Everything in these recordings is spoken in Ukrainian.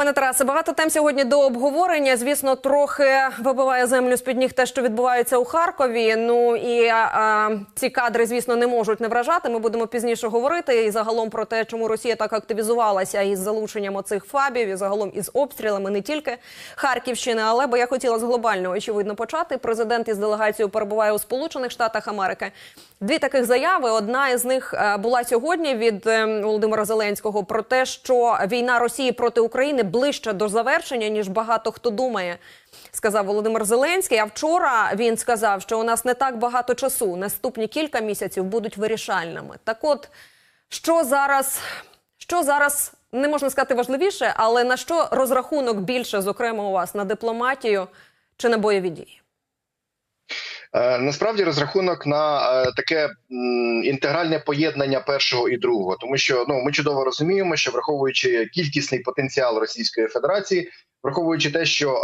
Пане Тарасе, багато тем сьогодні до обговорення. Звісно, трохи вибиває землю з під ніг те, що відбувається у Харкові. Ну і а, ці кадри, звісно, не можуть не вражати. Ми будемо пізніше говорити і загалом про те, чому Росія так активізувалася із залученням оцих фабів, і загалом із обстрілами не тільки Харківщини. Але бо я хотіла з глобального очевидно почати. Президент із делегацією перебуває у Сполучених Штатах Америки. Дві таких заяви. Одна із них е, була сьогодні від е, Володимира Зеленського про те, що війна Росії проти України ближче до завершення ніж багато хто думає. Сказав Володимир Зеленський. А вчора він сказав, що у нас не так багато часу. Наступні кілька місяців будуть вирішальними. Так, от що зараз, що зараз не можна сказати важливіше, але на що розрахунок більше, зокрема у вас на дипломатію чи на бойові дії? Е, Насправді розрахунок на е, таке інтегральне поєднання першого і другого, тому що ну ми чудово розуміємо, що враховуючи кількісний потенціал Російської Федерації, враховуючи те, що е,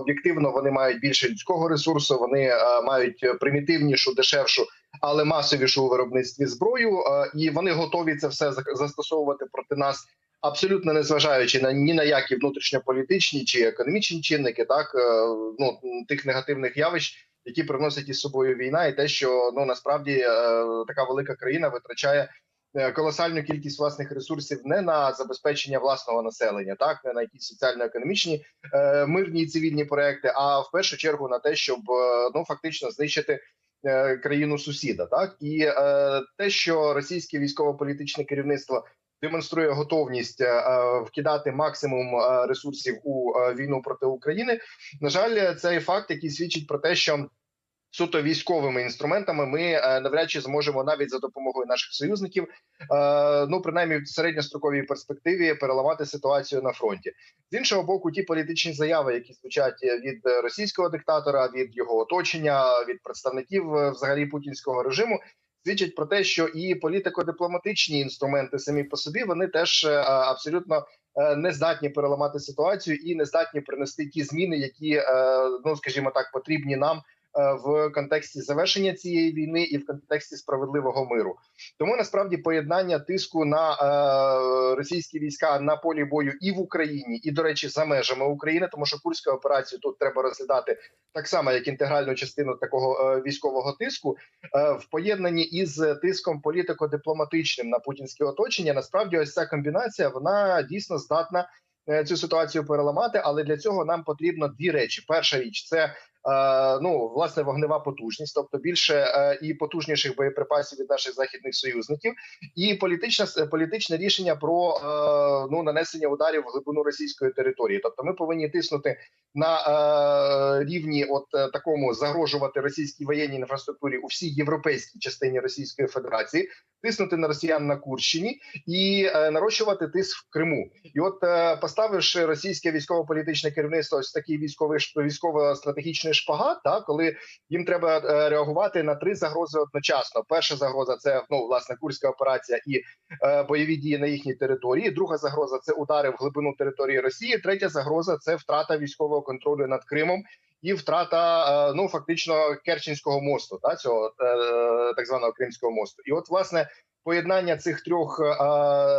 об'єктивно вони мають більше людського ресурсу, вони мають примітивнішу, дешевшу, але масовішу у виробництві зброю, і вони готові це все застосовувати проти нас. Абсолютно не зважаючи на ні на які внутрішньополітичні чи економічні чинники, так ну тих негативних явищ, які приносять із собою війна, і те, що ну насправді е, така велика країна витрачає е, колосальну кількість власних ресурсів не на забезпечення власного населення, так не на якісь соціально-економічні е, мирні і цивільні проекти, а в першу чергу на те, щоб е, ну фактично знищити. е, Країну сусіда, так і е, те, що російське військово-політичне керівництво демонструє готовність е, е, вкидати максимум е, ресурсів у війну проти України. На жаль, це є факт, який свідчить про те, що суто військовими інструментами ми навряд чи зможемо навіть за допомогою наших союзників, ну принаймні в середньостроковій перспективі, переламати ситуацію на фронті. З іншого боку, ті політичні заяви, які звучать від російського диктатора, від його оточення, від представників взагалі путінського режиму. Свідчать про те, що і політико-дипломатичні інструменти самі по собі вони теж е, абсолютно е, не здатні переламати ситуацію і не здатні принести ті зміни, які е, ну скажімо так потрібні нам в контексті завершення цієї війни і в контексті справедливого миру. Тому насправді поєднання тиску на е, російські війська на полі бою і в Україні, і до речі, за межами України, тому що курська операцію тут треба розглядати так само, як інтегральну частину такого е, військового тиску, е, в поєднанні із тиском політико-дипломатичним на путінське оточення. Насправді, ось ця комбінація вона дійсно здатна е, цю ситуацію переламати. Але для цього нам потрібно дві речі: перша річ це. Е, Ну, власне, вогнева потужність, тобто більше е, і потужніших боєприпасів від наших західних союзників, і політичне політичне рішення про е, ну нанесення ударів в глибину російської території. Тобто, ми повинні тиснути на рівні, от такому загрожувати російській воєнній інфраструктурі у всій європейській частині Російської Федерації, тиснути на росіян на Курщині і нарощувати тиск в Криму. І от поставивши російське військово-політичне керівництво ось такий військовий військово-стратегічний шпагат, та коли їм треба е, реагувати на три загрози одночасно. Перша загроза це ну власне курська операція і е, бойові дії на їхній території. Друга загроза це удари в глибину території Росії. Третя загроза це втрата військового контролю над Кримом. І втрата е, ну фактично Керченського мосту, та цього е, так званого Кримського мосту. І от власне поєднання цих трьох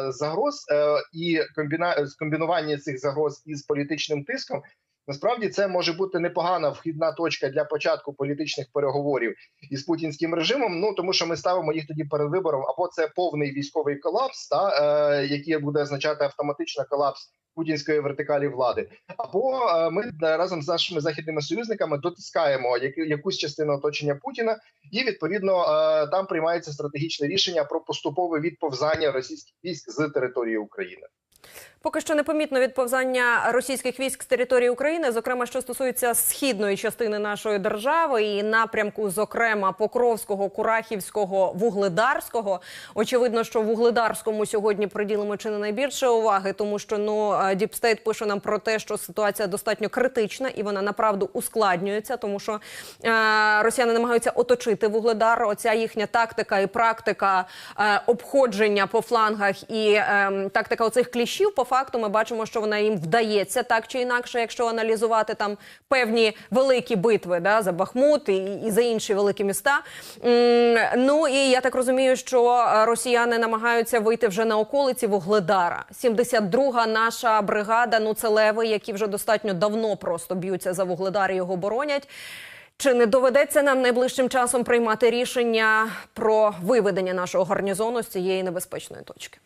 загроз і комбіна... скомбінування цих загроз із політичним тиском. Насправді це може бути непогана вхідна точка для початку політичних переговорів із путінським режимом. Ну тому що ми ставимо їх тоді перед вибором, або це повний військовий колапс, та е, який буде означати автоматично колапс путінської вертикалі влади, або е, ми разом з нашими західними союзниками дотискаємо яку- якусь частину оточення Путіна, і відповідно е, там приймається стратегічне рішення про поступове відповзання російських військ з території України. Поки що непомітно відповзання російських військ з території України, зокрема, що стосується східної частини нашої держави і напрямку, зокрема Покровського, Курахівського, Вугледарського. Очевидно, що Вугледарському сьогодні приділимо чи не найбільше уваги, тому що ну Діпстейт пише нам про те, що ситуація достатньо критична і вона направду ускладнюється, тому що е, росіяни намагаються оточити Вугледар. Оця їхня тактика і практика е, обходження по флангах і е, тактика оцих кліщів по факту факту ми бачимо, що вона їм вдається так чи інакше, якщо аналізувати там певні великі битви да, за Бахмут і, і за інші великі міста. Ну і я так розумію, що е, росіяни намагаються вийти вже на околиці Вугледара. 72-га наша бригада. Ну це леви, які вже достатньо давно просто б'ються за Вугледар і його боронять. Чи не доведеться нам найближчим часом приймати рішення про виведення нашого гарнізону з цієї небезпечної точки?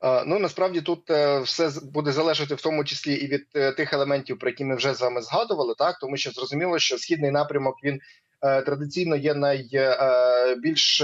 Е, Ну насправді тут е, все буде залежати в тому числі і від е, тих елементів, про які ми вже з вами згадували, так? Тому що зрозуміло, що східний напрямок він традиційно є найбільш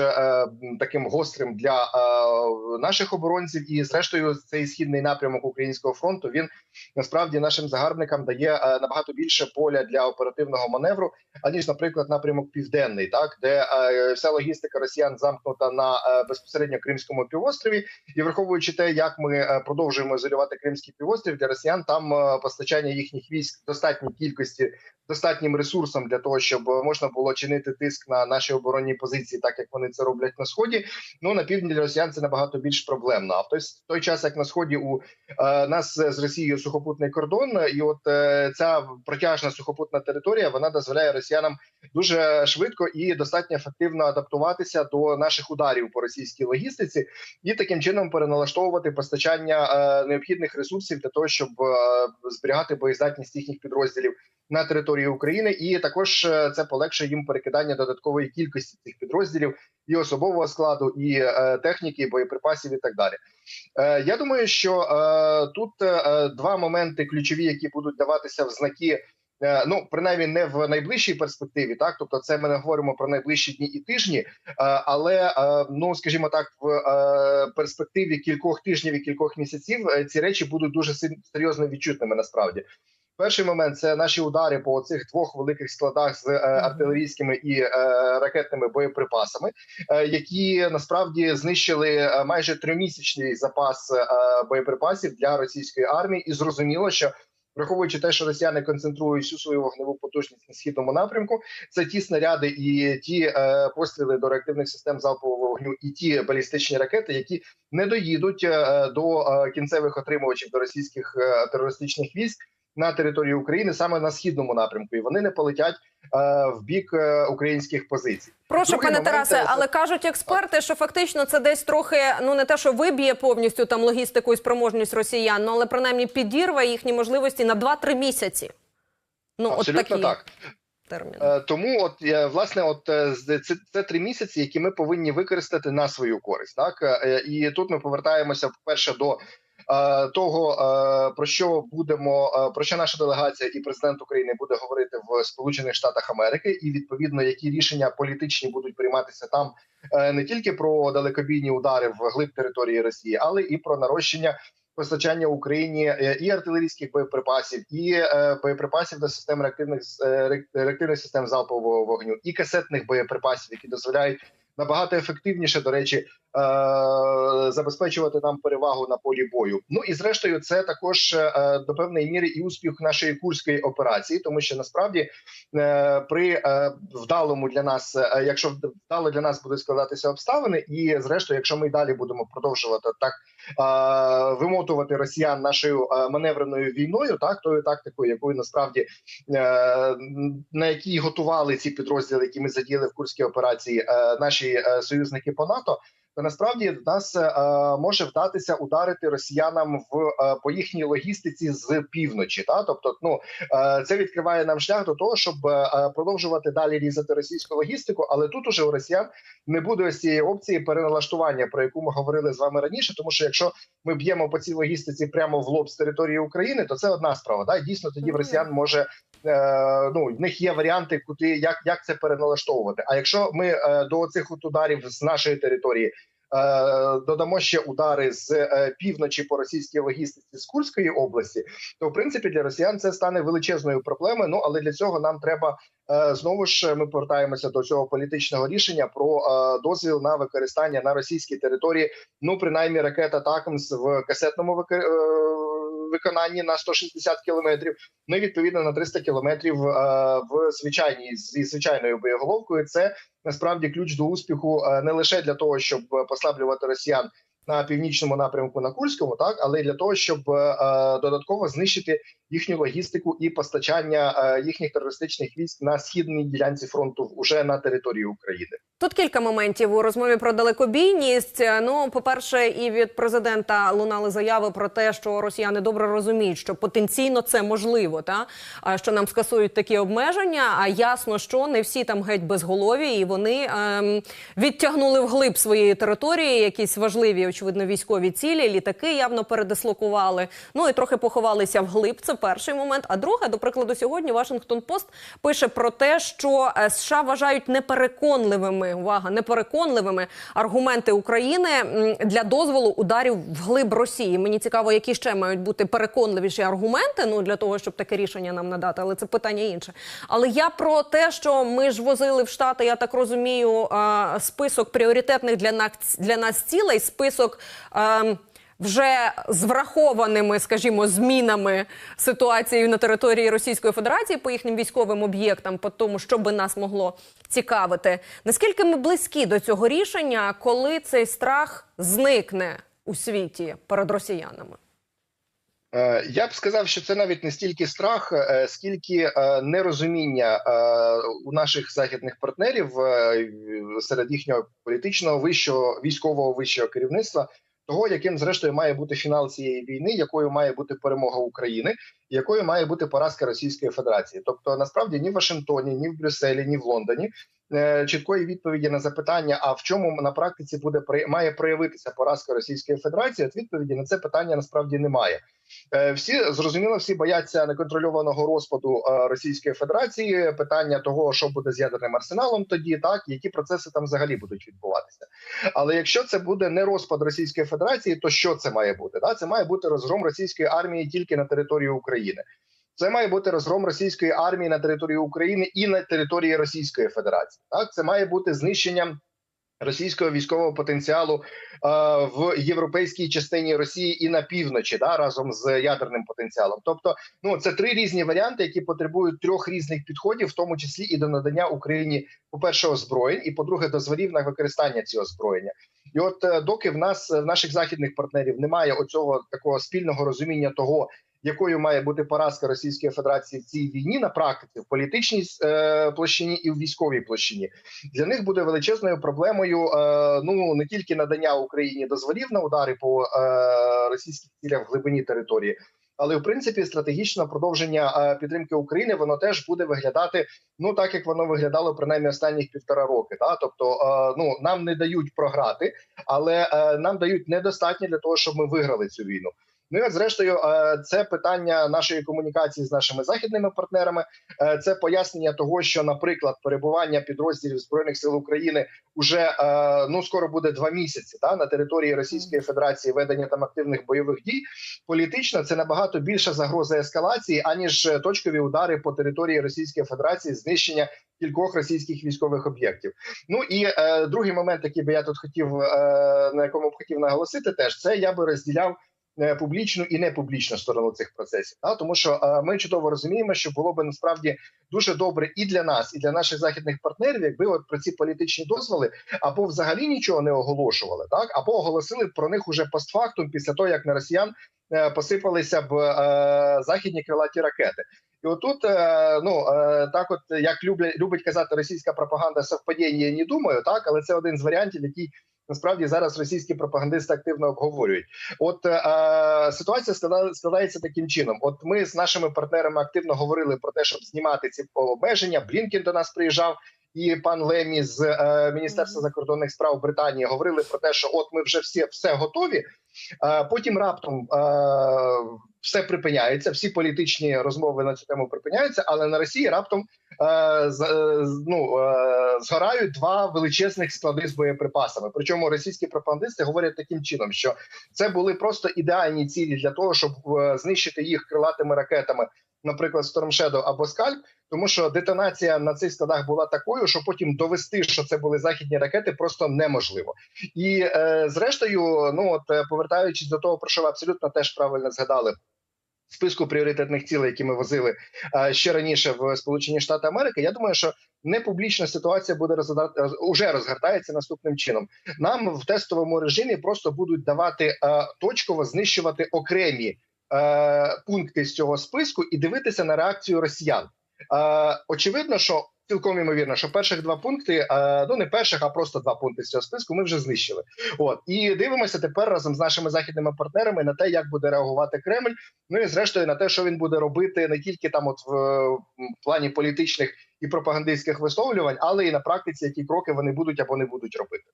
таким гострим для е, наших оборонців, і зрештою цей східний напрямок українського фронту він насправді нашим загарбникам дає е, набагато більше поля для оперативного маневру, аніж, наприклад, напрямок південний, так де е, вся логістика росіян замкнута на е, безпосередньо Кримському півострові. І враховуючи те, як ми е, продовжуємо ізолювати Кримський півострів для росіян, там е, постачання їхніх військ в достатній кількості, достатнім ресурсом для того, щоб е, можна було чинити тиск на наші оборонні позиції, так як вони це роблять на сході. Ну на півдні для росіян це набагато більш проблемно. А в той, той час, як на сході у е, нас з Росією сухопутний кордон, і от е, ця протяжна сухопутна територія вона дозволяє росіянам дуже швидко і достатньо ефективно адаптуватися до наших ударів по російській логістиці і таким чином переналаштовувати постачання е, необхідних ресурсів для того, щоб е, зберігати боєздатність їхніх підрозділів на території України, і також е, це полегшує їм перекидання додаткової кількості цих підрозділів і особового складу, і е, техніки, і боєприпасів, і так далі. Е, я думаю, що е, тут е, два моменти ключові, які будуть даватися в знаки. е, Ну, принаймні, не в найближчій перспективі, так тобто, це ми не говоримо про найближчі дні і тижні, е, але е, ну скажімо так, в е, перспективі кількох тижнів і кількох місяців е, ці речі будуть дуже серйозно відчутними. Насправді, перший момент це наші удари по цих двох великих складах з е, артилерійськими і е, ракетними боєприпасами, е, які насправді знищили майже тримісячний запас боєприпасів для російської армії, і зрозуміло, що Враховуючи те, що росіяни концентрують всю свою вогневу потужність на східному напрямку, це ті снаряди і ті е, постріли до реактивних систем залпового вогню, і ті балістичні ракети, які не доїдуть е, до е, кінцевих отримувачів до російських е, терористичних військ на території України саме на східному напрямку, і вони не полетять е, в бік е, українських позицій. Прошу, Другий пане момент, Тарасе, але кажуть експерти, що фактично це десь трохи ну не те, що виб'є повністю там логістику і спроможність росіян, ну але принаймні підірве їхні можливості на 2-3 місяці. Ну, от Абсолютно такі так. терміни. Е, Тому, от власне, от е, це, це три місяці, які ми повинні використати на свою користь. Так Е, і тут ми повертаємося перше до того, е, про що будемо е, про що наша делегація і президент України буде говорити в Сполучених Штатах Америки, і відповідно які рішення політичні будуть прийматися там е, не тільки про далекобійні удари в глиб території Росії, але і про нарощення. Постачання Україні е, і артилерійських боєприпасів, і е, боєприпасів до систем реактивних е, реактивних систем залпового вогню, і касетних боєприпасів, які дозволяють набагато ефективніше, до речі, е, забезпечувати нам перевагу на полі бою. Ну і зрештою, це також е, до певної міри і успіх нашої курської операції, тому що насправді е, при вдалому для нас, якщо вдало для нас буде складатися обставини, і зрештою, якщо ми далі будемо продовжувати так вимотувати росіян нашою маневреною війною, так тою тактикою, якою насправді на якій готували ці підрозділи, які ми задіяли в курській операції, е, наші е, союзники по НАТО. То насправді в нас е, може вдатися ударити росіянам в е, по їхній логістиці з півночі. Та тобто, ну це відкриває нам шлях до того, щоб продовжувати далі різати російську логістику. Але тут уже у росіян не буде ось цієї опції переналаштування, про яку ми говорили з вами раніше. Тому що якщо ми б'ємо по цій логістиці прямо в лоб з території України, то це одна справа. Да? Дійсно, тоді в росіян може ну в них є варіанти, куди як, як це переналаштовувати. А якщо ми е, до цих от ударів з нашої території. е, Додамо ще удари з е, півночі по російській логістиці з Курської області, то в принципі для росіян це стане величезною проблемою. Ну але для цього нам треба е, знову ж ми повертаємося до цього політичного рішення про е, дозвіл на використання на російській території. Ну принаймні ракета Такмс в касетному е, виконанні на 160 кілометрів. Ну і відповідно на 300 кілометрів е, в звичайній зі звичайною боєголовкою. Це насправді ключ до успіху е, не лише для того, щоб послаблювати росіян на північному напрямку на Курському, так але й для того, щоб е, додатково знищити їхню логістику і постачання е, їхніх терористичних військ на східній ділянці фронту уже на території України. Тут кілька моментів у розмові про далекобійність. Ну, по-перше, і від президента лунали заяви про те, що росіяни добре розуміють, що потенційно це можливо, та що нам скасують такі обмеження. А ясно, що не всі там геть безголові, і вони ем, відтягнули вглиб своєї території якісь важливі, очевидно, військові цілі. Літаки явно передислокували. Ну і трохи поховалися вглиб. Це перший момент. А друге, до прикладу, сьогодні Вашингтон Пост пише про те, що е, США вважають непереконливими увага, непереконливими аргументи України для дозволу ударів вглиб Росії. Мені цікаво, які ще мають бути переконливіші аргументи. Ну для того, щоб таке рішення нам надати, але це питання інше. Але я про те, що ми ж возили в Штати, я так розумію, список пріоритетних для нас для нас цілей, список. Вже з врахованими, скажімо, змінами ситуації на території Російської Федерації по їхнім військовим об'єктам, по тому, що би нас могло цікавити. Наскільки ми близькі до цього рішення, коли цей страх зникне у світі перед росіянами? Е, Я б сказав, що це навіть не стільки страх, е, скільки е, нерозуміння у наших західних партнерів серед їхнього політичного вищого військового вищого керівництва. Того, яким зрештою має бути фінал цієї війни, якою має бути перемога України, якою має бути поразка Російської Федерації, тобто насправді ні в Вашингтоні, ні в Брюсселі, ні в Лондоні е, чіткої відповіді на запитання, а в чому на практиці буде має проявитися поразка Російської Федерації, от відповіді на це питання насправді немає. Е, Всі зрозуміло, всі бояться неконтрольованого розпаду е, Російської Федерації. Питання того, що буде з ядерним арсеналом, тоді так які процеси там взагалі будуть відбуватися. Але якщо це буде не розпад Російської Федерації, то що це має бути? Да, це має бути розгром російської армії тільки на території України. Це має бути розгром російської армії на території України і на території Російської Федерації. Так, це має бути знищенням російського військового потенціалу е, в європейській частині Росії і на півночі, да, разом з ядерним потенціалом. Тобто, ну це три різні варіанти, які потребують трьох різних підходів, в тому числі і до надання Україні, по перше, озброєнь, і по-друге, дозволів на використання цього озброєння. І от е, доки в нас в наших західних партнерів немає оцього такого спільного розуміння того. Якою має бути поразка Російської Федерації в цій війні на практиці в політичній е, площині і в військовій площині для них буде величезною проблемою е, ну не тільки надання Україні дозволів на удари по е, російських цілях в глибині території, але в принципі стратегічне продовження е, підтримки України воно теж буде виглядати ну так, як воно виглядало принаймні останніх півтора роки. Да? Тобто, е, ну нам не дають програти, але е, нам дають недостатньо для того, щоб ми виграли цю війну. Ну от, зрештою, е, це питання нашої комунікації з нашими західними партнерами. Е, Це пояснення того, що, наприклад, перебування підрозділів збройних сил України уже е, ну скоро буде два місяці та на території Російської Федерації ведення там активних бойових дій. Політично це набагато більша загроза ескалації, аніж точкові удари по території Російської Федерації, знищення кількох російських військових об'єктів. Ну і е, другий момент, який би я тут хотів е, на якому б хотів наголосити, теж це я би розділяв публічну і непублічну сторону цих процесів. Та? Тому що е, ми чудово розуміємо, що було би насправді дуже добре і для нас, і для наших західних партнерів, якби от про ці політичні дозволи або взагалі нічого не оголошували, так або оголосили про них уже постфактум після того, як на росіян е, посипалися б е, західні крилаті ракети. І отут, е, ну е, так, от як люблять любить казати російська пропаганда, совпадіння не думаю, так, але це один з варіантів, який насправді зараз російські пропагандисти активно обговорюють. От е, ситуація склада- складається таким чином: от ми з нашими партнерами активно говорили про те, щоб знімати ці обмеження. Блінкін до нас приїжджав. І пан Лемі з е, Міністерства закордонних справ Британії говорили про те, що от ми вже всі все готові. Е, потім раптом е, все припиняється, всі політичні розмови на цю тему припиняються, але на Росії раптом е, з, е, ну, е, згорають два величезних склади з боєприпасами. Причому російські пропагандисти говорять таким чином, що це були просто ідеальні цілі для того, щоб знищити їх крилатими ракетами, наприклад, Storm Shadow або Скальп, тому що детонація на цих складах була такою, що потім довести, що це були західні ракети, просто неможливо. І е, зрештою, ну от е, повертаючись до того, про що ви абсолютно теж правильно згадали. списку пріоритетних цілей, які ми возили е, ще раніше в Сполучені Штати Америки. Я думаю, що непублічна ситуація буде розгадати уже розгортається наступним чином. Нам в тестовому режимі просто будуть давати е, точково знищувати окремі е, пункти з цього списку і дивитися на реакцію росіян. Е, очевидно, що цілком імовірно, що перших два пункти, е, ну не перших, а просто два пункти з цього списку, ми вже знищили. От і дивимося тепер разом з нашими західними партнерами на те, як буде реагувати Кремль. Ну і зрештою на те, що він буде робити не тільки там, от в, плані політичних і пропагандистських висловлювань, але і на практиці, які кроки вони будуть або не будуть робити.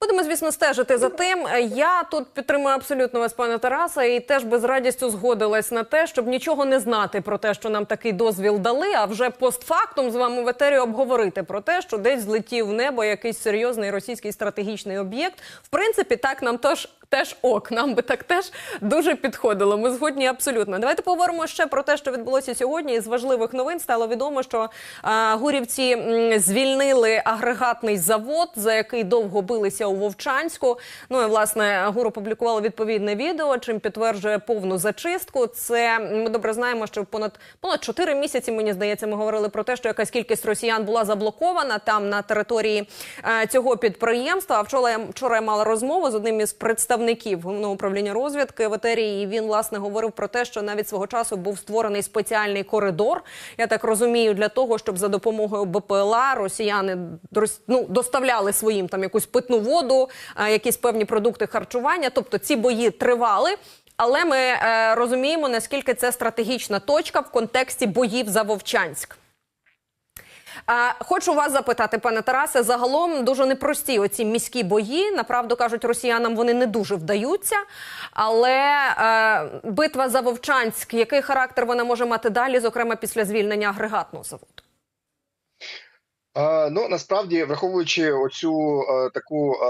Будемо, звісно, стежити за тим. Я тут підтримую абсолютно вас, пане Тараса, і теж би з радістю згодилась на те, щоб нічого не знати про те, що нам такий дозвіл дали, а вже постфактум з вами в етері обговорити про те, що десь злетів в небо якийсь серйозний російський стратегічний об'єкт. В принципі, так нам теж теж ок. Нам би так теж дуже підходило. Ми згодні абсолютно. Давайте поговоримо ще про те, що відбулося сьогодні. Із важливих новин стало відомо, що а, гурівці м, звільнили агрегатний завод, за який довго билися у Вовчанську. Ну і власне гуру опублікували відповідне відео, чим підтверджує повну зачистку. Це ми добре знаємо, що понад понад 4 місяці. Мені здається, ми говорили про те, що якась кількість росіян була заблокована там на території е, цього підприємства. А вчора я вчора я мала розмову з одним із представників головного управління розвідки в і він власне говорив про те, що навіть свого часу був створений спеціальний коридор. Я так розумію, для того, щоб за допомогою БПЛА росіяни ну, доставляли своїм там якусь питну воду, якісь певні продукти харчування. Тобто ці бої тривали. Але ми е, розуміємо, наскільки це стратегічна точка в контексті боїв за Вовчанськ. Хочу вас запитати, пане Тарасе, загалом дуже непрості оці міські бої. Направду кажуть, росіянам вони не дуже вдаються. Але е, битва за Вовчанськ, який характер вона може мати далі, зокрема після звільнення агрегатного заводу? Е, ну насправді, враховуючи оцю е, таку е,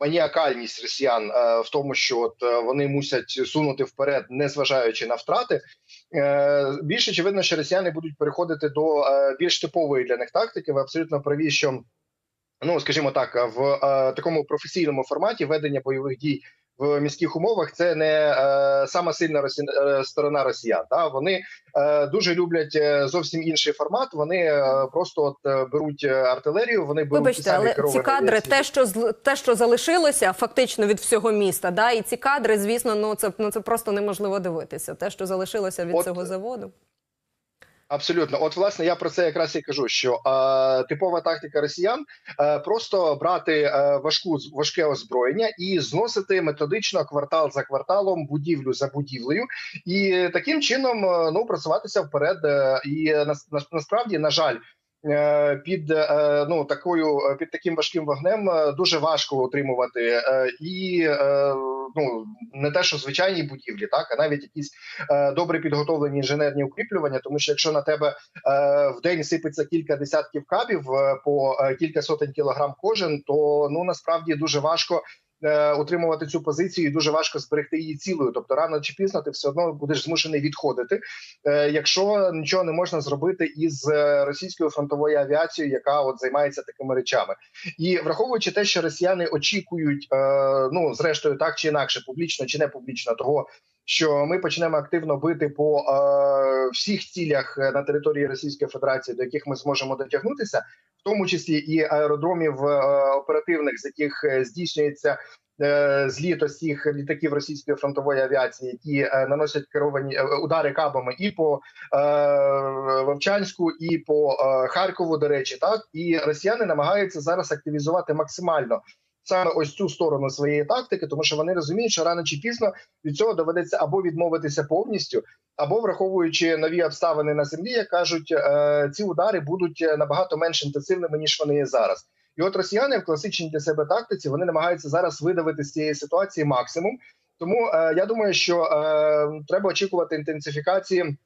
маніакальність росіян е, в тому, що от е, вони мусять сунути вперед, незважаючи на втрати, більш очевидно, що росіяни будуть переходити до е, більш типової для них тактики. Ви абсолютно праві, що ну скажімо так, в е, такому професійному форматі ведення бойових дій. В міських умовах це не е, сама сильна росі... е, сторона росіян. Та вони е, дуже люблять е, зовсім інший формат. Вони е, просто от е, беруть артилерію. Вони беруть Вибачте, самі але ці кадри, авіаційні- те, що те, що залишилося фактично від всього міста, да, і ці кадри, звісно, ну це ну це просто неможливо дивитися. Те, що залишилося від От- цього заводу. Абсолютно, от власне я про це якраз і кажу. Що е, типова тактика росіян е, просто брати е, важку важке озброєння і зносити методично квартал за кварталом, будівлю за будівлею, і таким чином е, ну просуватися вперед. Е, і на, на, насправді, на жаль. Е, Під е, ну такою е, під таким важким вогнем дуже важко утримувати е, і ну не те, що звичайні будівлі, так а навіть якісь добре підготовлені інженерні укріплювання, тому що якщо на тебе в день сипеться кілька десятків кабів по кілька сотень кілограм кожен, то ну насправді дуже важко. Е, Утримувати цю позицію і дуже важко зберегти її цілою. Тобто, рано чи пізно ти все одно будеш змушений відходити, е, якщо нічого не можна зробити із е, російською фронтовою авіацією, яка от займається такими речами, і враховуючи те, що росіяни очікують, е, ну зрештою, так чи інакше, публічно чи не публічно, того що ми почнемо активно бити по е, всіх цілях е, на території Російської Федерації, до яких ми зможемо дотягнутися, в тому числі і аеродромів е, оперативних, з яких е, здійснюється. е, Зліт усіх літаків російської фронтової авіації, які е, наносять керовані е, удари кабами і по е, Вовчанську, і по е, Харкову. До речі, так і росіяни намагаються зараз активізувати максимально саме ось цю сторону своєї тактики, тому що вони розуміють, що рано чи пізно від цього доведеться або відмовитися повністю, або враховуючи нові обставини на землі, як кажуть, е, ці удари будуть е, набагато менш інтенсивними ніж вони є зараз. І от росіяни в класичній для себе тактиці вони намагаються зараз видавити з цієї ситуації максимум. Тому е, я думаю, що е, треба очікувати інтенсифікації.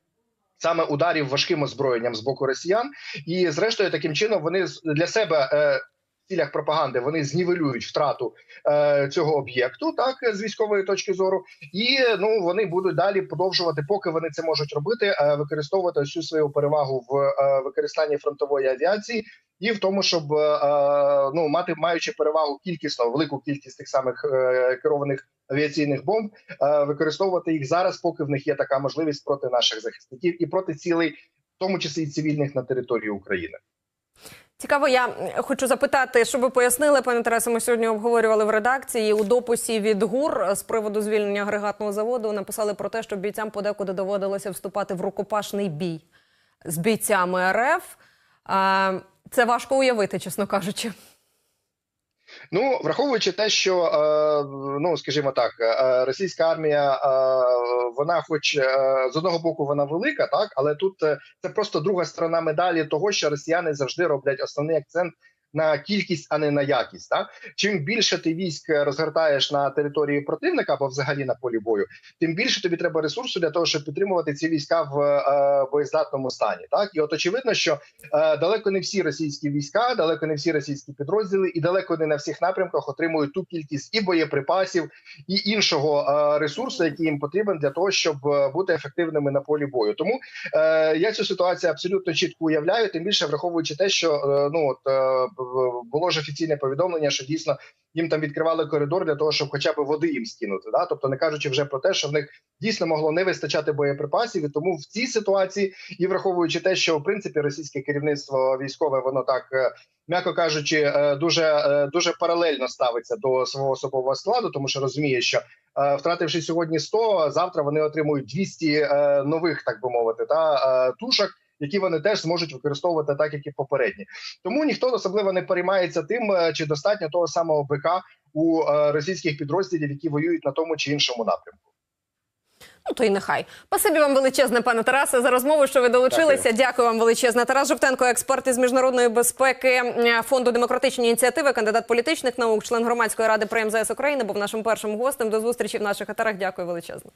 Саме ударів важким озброєнням з боку росіян, і зрештою таким чином вони для себе е, цілях пропаганди вони знівелюють втрату е, цього об'єкту, так з військової точки зору, і ну вони будуть далі продовжувати, поки вони це можуть робити, е, використовувати всю свою перевагу в е, використанні фронтової авіації, і в тому, щоб е, ну мати маючи перевагу кількісно велику кількість тих самих е, керованих авіаційних бомб, е, використовувати їх зараз, поки в них є така можливість проти наших захисників і проти цілей, в тому числі і цивільних на території України. Цікаво, я хочу запитати, щоб ви пояснили, пане Тарасе, ми сьогодні обговорювали в редакції у дописі від ГУР з приводу звільнення агрегатного заводу. Написали про те, що бійцям подекуди доводилося вступати в рукопашний бій з бійцями РФ. Це важко уявити, чесно кажучи. Ну, враховуючи те, що е, ну скажімо так, е, російська армія, е, вона, хоч з одного боку, вона велика, так але тут це просто друга сторона медалі того, що росіяни завжди роблять основний акцент. На кількість, а не на якість, так чим більше ти військ розгортаєш на території противника або взагалі на полі бою, тим більше тобі треба ресурсу для того, щоб підтримувати ці війська в е, боєздатному стані. Так і от очевидно, що е, далеко не всі російські війська, далеко не всі російські підрозділи, і далеко не на всіх напрямках отримують ту кількість і боєприпасів, і іншого е, ресурсу, який їм потрібен для того, щоб е, бути ефективними на полі бою. Тому е, я цю ситуацію абсолютно чітко уявляю, тим більше враховуючи те, що е, ну от е, було ж офіційне повідомлення, що дійсно їм там відкривали коридор для того, щоб хоча б води їм скинути. Да? Тобто, не кажучи вже про те, що в них дійсно могло не вистачати боєприпасів, і тому в цій ситуації, і враховуючи те, що в принципі російське керівництво військове, воно так. е, М'яко кажучи, е, дуже е, дуже паралельно ставиться до свого особового складу, тому що розуміє, що втративши сьогодні 100, завтра вони отримують 200 е, нових, так би мовити, та тушок, які вони теж зможуть використовувати так, як і попередні. Тому ніхто особливо не переймається тим, е, чи достатньо того самого БК у е, російських підрозділів, які воюють на тому чи іншому напрямку. Ну то й нехай. Спасибі вам величезне, пане Тарасе, за розмову, що ви долучилися. Дякую, Дякую вам величезне. Тарас Жовтенко, експерт із міжнародної безпеки фонду демократичні ініціативи, кандидат політичних наук, член громадської ради при МЗС України, був нашим першим гостем. До зустрічі в наших етерах. Дякую величезне.